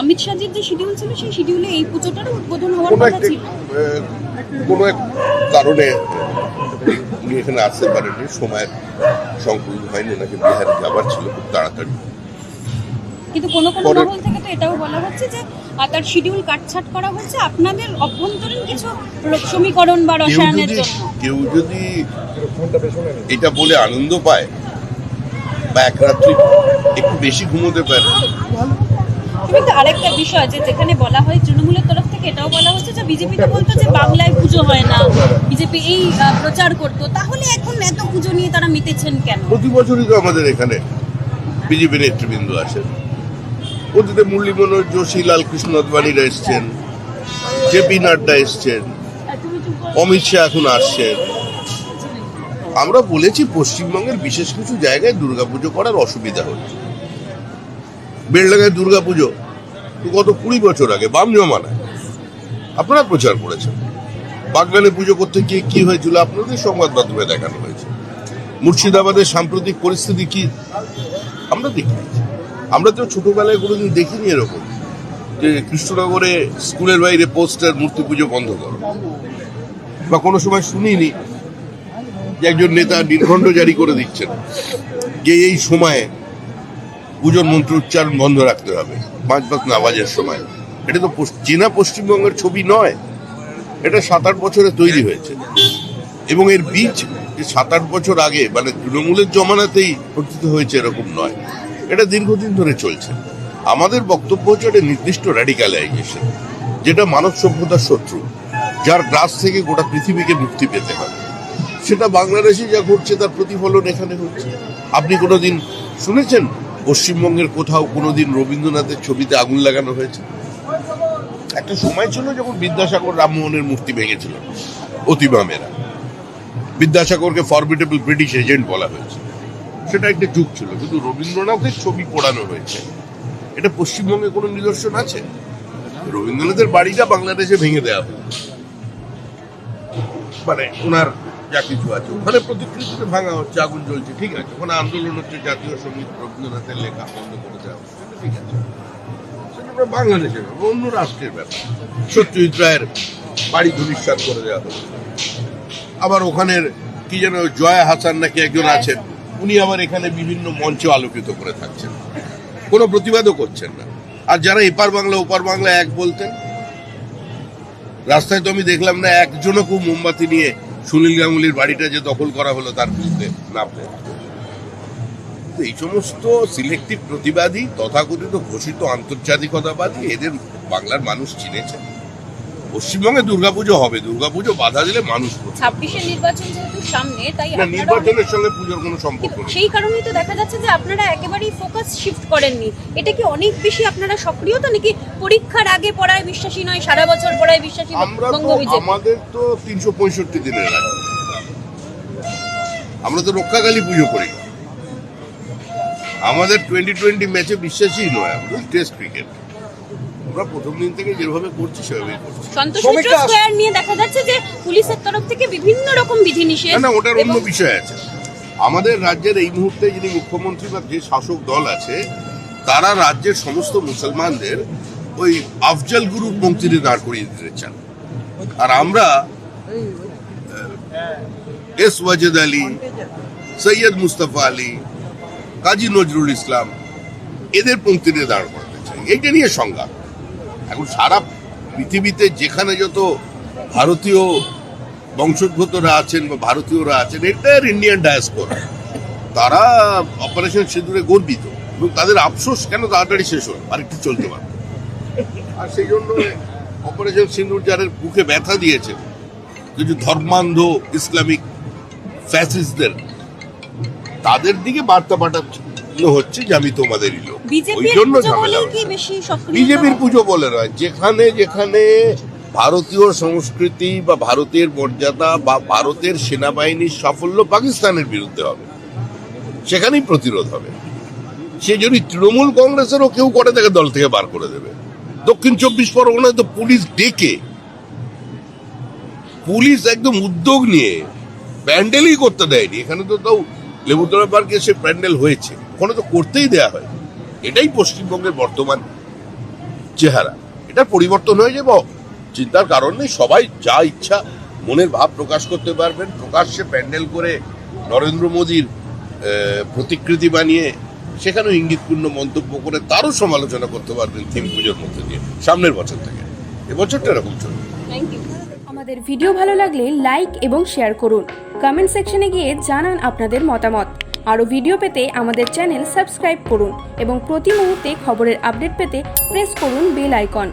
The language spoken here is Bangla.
অমিত শাহজির যে শিডিউল ছিল সেই শিডিউলে এই পুজোটারও উদ্বোধন হওয়ার কথা ছিল। কোনো এক কারণে উনি এখানে আসতে পারেননি সময়ের সংকুল হয়নি ওনাকে বিহারে যাবার ছিল খুব তাড়াতাড়ি। কিন্তু কোনো কোনো মহল থেকে তো এটাও বলা হচ্ছে যে তার শিডিউল কাটছাট করা হচ্ছে। আপনাদের অভ্যন্তরীণ কিছু সমীকরণ বা রসায়নের জন্য? কেউ যদি এটা বলে আনন্দ পায় বা এক রাত্রি একটু বেশি ঘুমোতে পারে কিন্তু আরেকটা বিষয় যে যেখানে বলা হয় তৃণমূলের তরফ থেকে এটাও বলা হচ্ছে যে বিজেপি তো বলতো যে বাংলায় পুজো হয় না, বিজেপি এই প্রচার করতো। তাহলে এখন এত পুজো নিয়ে তারা মেতেছেন কেন? প্রতি বছরই তো আমাদের এখানে বিজেপি নেতৃবৃন্দ আসেন। অতীতে মুরলী মনোহর যোশী, লালকৃষ্ণ আদবানিরা এসছেন জেপি নাড্ডা এসছেন, অমিত শাহ এখন আসছেন। আমরা বলেছি পশ্চিমবঙ্গের বিশেষ কিছু জায়গায় দুর্গাপুজো করার অসুবিধা হচ্ছে। বেলডাঙ্গায় দুর্গাপুজো তো গত কুড়ি বছর আগে বাম জমানায় আপনারা প্রচার করেছেন। বাগনানে পুজো করতে গিয়ে কি হয়েছিল? আপনাদের সংবাদ মাধ্যমে দেখানো হয়েছে। মুর্শিদাবাদের সাম্প্রতিক পরিস্থিতি কি? আমরা দেখি আমরা তো ছোটবেলায় কোনোদিন দেখিনি এরকম যে কৃষ্ণনগরে স্কুলের বাইরে পোস্টার মূর্তি পুজো বন্ধ করো। বা কোনো সময় শুনিনি যে একজন নেতা নির্ঘণ্ট জারি করে দিচ্ছেন যে এই সময়ে পুজোর মন্ত্র উচ্চারণ বন্ধ রাখতে হবে পাঁচ পাঁচ নামাজের সময়। এটা তো চীনা পশ্চিমবঙ্গের ছবি নয়, এটা সাত আট বছরে তৈরি হয়েছে। এবং এর বীজ সাত আট বছর আগে মানে তৃণমূলের জমানাতেই পতিত হয়েছে এরকম নয়। এটা দীর্ঘদিন ধরে চলছে। আমাদের বক্তব্য হচ্ছে একটা নির্দিষ্ট র্যাডিক্যালাইজেশন যেটা মানব সভ্যতার শত্রু, যার গ্রাস থেকে গোটা পৃথিবীকে মুক্তি পেতে হবে সেটা বাংলাদেশে যা ঘটছে, তার প্রতিফলন এখানে হচ্ছে। আপনি কোনোদিন শুনেছেন? পশ্চিমবঙ্গের কোথাও কোনোদিন রবীন্দ্রনাথের ছবিতে আগুন লাগানো হয়েছে? একটা সময় ছিল যখন বিদ্যাসাগর রামমোহনের মূর্তি ভেঙেছিল, অতিমামেরা। বিদ্যাসাগরকে ফরমিটেবল ব্রিটিশ এজেন্ট বলা হয়েছে। সেটা একটা যুগ ছিল, কিন্তু রবীন্দ্রনাথের ছবি পোড়ানো হয়েছে। এটা পশ্চিমবঙ্গে কোনো নিদর্শন আছে? রবীন্দ্রনাথের বাড়িটা বাংলাদেশে ভেঙে দেওয়া হয়েছে। মানে ওনার কিছু আছে। ওখানে প্রতিকৃতিতে ভাঙা হচ্ছে, আগুন জ্বলছে, ঠিক আছে? ওখানে আন্দোলন হচ্ছে, জাতীয় সংগীত রবীন্দ্রনাথের লেখা বন্ধ করে দেওয়া ঠিক আছে? সেটা বাংলাদেশের ব্যাপার অন্য রাষ্ট্রের ব্যাপার। সত্যজিৎ রায়ের বাড়ি ধূলিসাৎ করে দেওয়া হচ্ছে আবার ওখানের কি যেন জয়া হাসান নাকি একজন আছেন, উনি আবার এখানে বিভিন্ন মঞ্চে আলোকিত করে থাকছেন। কোনো প্রতিবাদও করছেন না। আর যারা এপার বাংলা, ওপার বাংলা এক বলতেন, রাস্তায় তো আমি দেখলাম না, একজনও মোমবাতি নিয়ে সুনীল গাঙ্গুলির বাড়িটা যে দখল করা হলো তার বিরুদ্ধে নামলেন এই সমস্ত সিলেক্টিভ প্রতিবাদী তথাকথিত ঘোষিত আন্তর্জাতিকতাবাদী এদের বাংলার মানুষ চিনেছে। পশ্চিমবঙ্গে দুর্গাপুজো হবে। দুর্গাপুজো বাধা দিলে মানুষ ছাব্বিশের নির্বাচন যেহেতু সামনে তাই নির্বাচনের সঙ্গে পুজোর কোনো সম্পর্ক নেই। সেই কারণেই তো দেখা যাচ্ছে যে আপনারা একেবারেই ফোকাস শিফট করেননি। এটা কি অনেক বেশি আপনারা সক্রিয় তো নাকি পরীক্ষার আগে পড়ায় বিশ্বাসী নয় সারা বছর পড়ায় বিশ্বাসী আমরা তো আমাদের তো তিনশো পঁয়ষট্টি দিনের আমরা তো রক্ষাকালী পুজো করি। আমাদের টোয়েন্টি টোয়েন্টি ম্যাচে বিশ্বাসী নয় আমাদের টেস্ট ক্রিকেট আমরা প্রথম দিন থেকে যেভাবে করছি সেভাবেই করছি। সন্তোষ শ্রমিকরা- স্কোয়ার নিয়ে দেখা যাচ্ছে যে পুলিশের তরফ থেকে বিভিন্ন রকম বিধিনিষেধ না না ওটার অন্য বিষয় আছে। আমাদের রাজ্যের এই মুহূর্তে যিনি মুখ্যমন্ত্রী বা যে শাসক দল আছে তারা রাজ্যের সমস্ত মুসলমানদের ওই আফজাল গুরু পঙ্ক্তিতে দাঁড় করিয়ে দিতে চান। আর আমরা এস ওয়াজেদ আলী, সৈয়দ মুস্তফা আলী, কাজী নজরুল ইসলাম, এদের পঙ্ক্তিতে দাঁড় করাতে চাই। এইটা নিয়ে সংজ্ঞা এখন সারা পৃথিবীতে যেখানে যত ভারতীয় বংশোদ্ভূতরা আছেন বা ভারতীয়রা আছেন, এটার ইন্ডিয়ান ডায়াসপোরা তারা অপারেশন সিঁদুরে গর্বিত। এবং তাদের আফসোস কেন তাড়াতাড়ি শেষ হল? আর একটু চলতে পারত আর সেই জন্য অপারেশন সিঁদুর যাদের বুকে ব্যথা দিয়েছে কিছু ধর্মান্ধ ইসলামিক ফ্যাসিস্টদের তাদের দিকে বার্তা পাঠানো হচ্ছে যে আমি তোমাদেরই লোক। ওই জন্য ঝামেলা বিজেপির পুজো বলে নয় যেখানে যেখানে ভারতীয় সংস্কৃতি বা ভারতের মর্যাদা বা ভারতের সেনাবাহিনীর সাফল্য পাকিস্তানের বিরুদ্ধে হবে। সেখানেই প্রতিরোধ হবে। সে যদি তৃণমূল কংগ্রেসেরও কেউ করে তাকে দল থেকে বার করে দেবে। দক্ষিণ চব্বিশ পরগনায় তো পুলিশ ডেকে, পুলিশ একদম উদ্যোগ নিয়ে প্যান্ডেলই করতে দেয়নি। এখানে তো তাও লেবুতলা পার্কে সে প্যান্ডেল হয়েছে। ওখানে তো করতেই দেয়া হয়। এটাই পশ্চিমবঙ্গের বর্তমান চেহারা। এটা পরিবর্তন হয়ে যাব। চিন্তার কারণ নেই। সবাই যা ইচ্ছা মনের ভাব প্রকাশ করতে পারবেন। প্রকাশ্যে প্যান্ডেল করে নরেন্দ্র মোদীর প্রতিকৃতি বানিয়ে সেখানেও ইঙ্গিতপূর্ণ মন্তব্য করে তারও সমালোচনা করতে পারবেন থিম পুজোর মধ্যে দিয়ে, সামনের বছর থেকে। এবছরটা এরকম চলবে। আমাদের ভিডিও ভালো লাগলে লাইক এবং শেয়ার করুন। কমেন্ট সেকশনে গিয়ে জানান আপনাদের মতামত। আরও ভিডিও পেতে আমাদের চ্যানেল সাবস্ক্রাইব করুন এবং প্রতি মুহূর্তে খবরের আপডেট পেতে প্রেস করুন বেল আইকন।